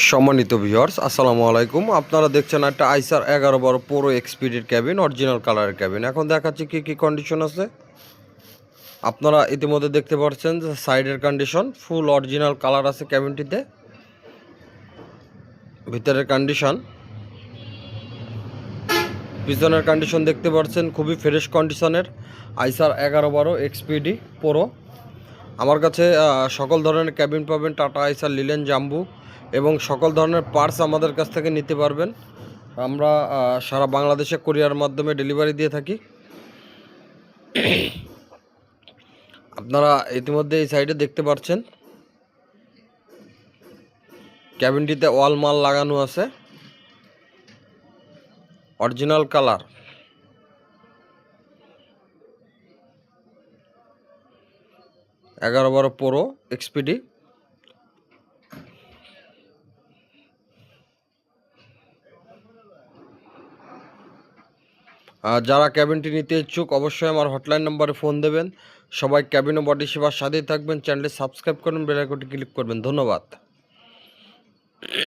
সম্মানিত ভিউয়ার্স আসসালামু আলাইকুম। আপনারা দেখছেন একটা আইসার এগারো বারো পুরো এক্সপিডির ক্যাবিন অরিজিনাল কালারের ক্যাবিন এখন দেখাচ্ছি কী কী কন্ডিশন আছে। আপনারা ইতিমধ্যে দেখতে পাচ্ছেন যে সাইডের কন্ডিশন ফুল অরিজিনাল কালার আছে ক্যাবিনটিতে ভিতরের কন্ডিশন পিছনের কন্ডিশন দেখতে পাচ্ছেন, খুবই ফ্রেশ কন্ডিশনের আইসার এগারো বারো এক্সপিডি পুরো আমার কাছে সকল ধরনের ক্যাবিন পাবেন টাটা আইসার লিলেন জাম্বু এবং সকল ধরনের পার্টস আমাদের কাছ থেকে নিতে পারবেন। আমরা সারা বাংলাদেশে কোরিয়ার মাধ্যমে ডেলিভারি দিয়ে থাকি। আপনারা ইতিমধ্যে এই সাইডে দেখতে পাচ্ছেন ক্যাবিনটিতে ওয়াল মাল লাগানো আছে। অরিজিনাল কালার এগারো বারো প্রো এক্সপিডি আর যারা ক্যাবিনটি নিতে ইচ্ছুক, অবশ্যই আমার হটলাইন নম্বরে ফোন দেবেন। সবাই ক্যাবিন ও বডি সেবার সাথেই থাকবেন। চ্যানেলটি সাবস্ক্রাইব করবেন বেলাইকনটি ক্লিক করবেন। ধন্যবাদ।